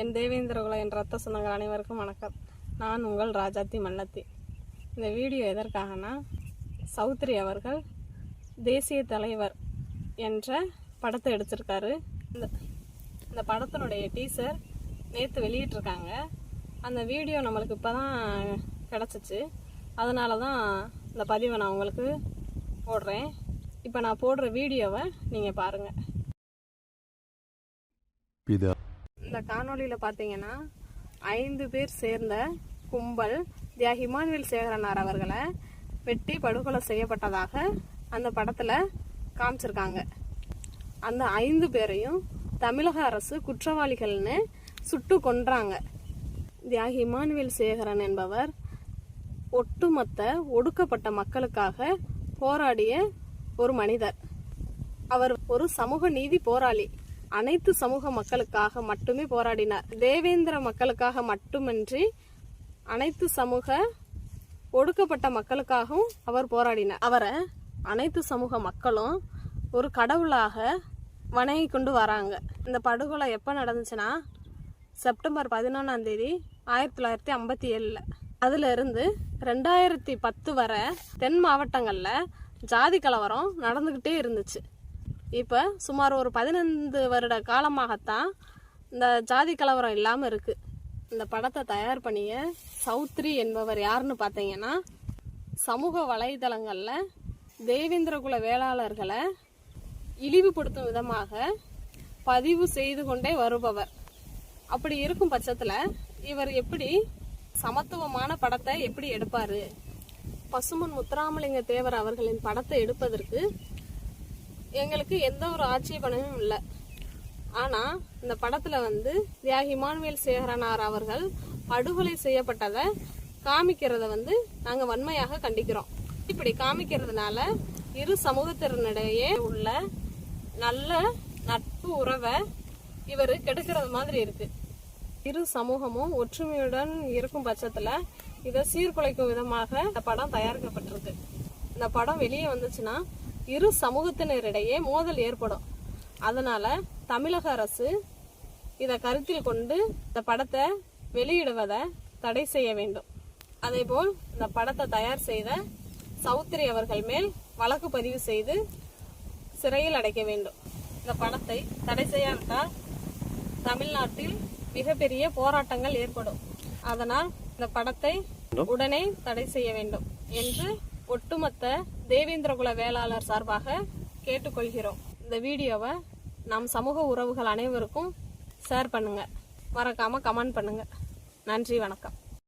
என் தேவேந்திரகுல என் ரத்த சொந்தங்கள் அனைவருக்கும் வணக்கம். நான் உங்கள் ராஜாத்தி மல்லத்தி. இந்த வீடியோ எதற்காகனா சௌத்ரி அவர்கள் தேசிய தலைவர் என்ற படத்தை எடுத்திருக்காரு. இந்த இந்த படத்தினுடைய டீசர் நேற்று வெளியிட்டிருக்காங்க. அந்த வீடியோ நம்மளுக்கு இப்போ தான் கிடச்சிச்சு. அதனால தான் இந்த பதிவை நான் உங்களுக்கு போடுறேன். இப்போ நான் போடுற வீடியோவை நீங்கள் பாருங்கள் பிதா. இந்த காணொளியில் பார்த்தீங்கன்னா ஐந்து பேர் சேர்ந்த கும்பல் தியா ஹிமானுவேல் சேகரனார் அவர்களை வெட்டி படுகொலை செய்யப்பட்டதாக அந்த படத்தில் காமிச்சிருக்காங்க. அந்த ஐந்து பேரையும் தமிழக அரசு குற்றவாளிகள்னு சுட்டு கொன்றாங்க. தியாகி இமானுவேல் சேகரன் என்பவர் ஒட்டுமொத்த ஒடுக்கப்பட்ட மக்களுக்காக போராடிய ஒரு மனிதர். அவர் ஒரு சமூக நீதி போராளி. அனைத்து சமூக மக்களுக்காக மட்டுமே போராடினார். தேவேந்திர மக்களுக்காக மட்டுமின்றி அனைத்து சமூக ஒடுக்கப்பட்ட மக்களுக்காகவும் அவர் போராடினார். அவரை அனைத்து சமூக மக்களும் ஒரு கடவுளாக வணங்கி கொண்டு வராங்க. இந்த படுகொலை எப்போ நடந்துச்சுன்னா செப்டம்பர் பதினொன்றாம் தேதி ஆயிரத்தி தொள்ளாயிரத்தி ஐம்பத்தி ஏழில் அதுல இருந்து ரெண்டாயிரத்தி பத்து வரை தென் மாவட்டங்களில் ஜாதி கலவரம் நடந்துக்கிட்டே இருந்துச்சு. இப்போ சுமார் ஒரு பதினைந்து வருட காலமாகத்தான் இந்த ஜாதி கலவரம் இல்லாமல் இருக்குது இந்த படத்தை தயார் பண்ணிய சௌத்ரி என்பவர் யாருன்னு பார்த்தீங்கன்னா சமூக வலைதளங்களில் தேவேந்திரகுல வேளாளர்களை இழிவுபடுத்தும் விதமாக பதிவு செய்து கொண்டே வருபவர். அப்படி இருக்கும் பட்சத்தில் இவர் எப்படி சமத்துவமான படத்தை எப்படி எடுப்பார்? பசுமன் முத்துராமலிங்க தேவர் அவர்களின் படத்தை எடுப்பதற்கு எங்களுக்கு எந்த ஒரு ஆட்சேபனமும் இல்லை. ஆனால் இந்த படத்தில் வந்து தியாகி மானுவேல் சேகரனார் அவர்கள் படுகொலை செய்யப்பட்டதை காமிக்கிறத வந்து நாங்கள் வன்மையாக கண்டிக்கிறோம். இப்படி காமிக்கிறதுனால இரு சமூகத்தினரிடையே உள்ள நல்ல நட்பு உறவை இவர் கெடுக்கிறது மாதிரி இருக்கு. இரு சமூகமும் ஒற்றுமையுடன் இருக்கும் பட்சத்துல இதை சீர்குலைக்கும் விதமாக இந்த படம் தயாரிக்கப்பட்டிருக்கு. இந்த படம் வெளியே வந்துச்சுன்னா இரு சமூகத்தினரிடையே மோதல் ஏற்படும். அதனால தமிழக அரசு இதை கருத்தில் கொண்டு இந்த படத்தை வெளியிடுவதை தடை செய்ய வேண்டும். அதேபோல் இந்த படத்தை தயார் செய்த சௌத்ரி அவர்கள் மேல் வழக்கு பதிவு செய்து சிறையில் அடைக்க வேண்டும். இந்த படத்தை தடை செய்யாவிட்டால் தமிழ்நாட்டில் மிகப்பெரிய போராட்டங்கள் ஏற்படும். அதனால் இந்த படத்தை உடனே தடை செய்ய வேண்டும் என்று ஒட்டுமொத்த தேவேந்திரகுல வேளாளர் சார்பாக கேட்டுக்கொள்கிறோம். இந்த வீடியோவை நம் சமூக உறவுகள் அனைவருக்கும் ஷேர் பண்ணுங்கள் மறக்காமல் கமெண்ட் பண்ணுங்கள் நன்றி வணக்கம்.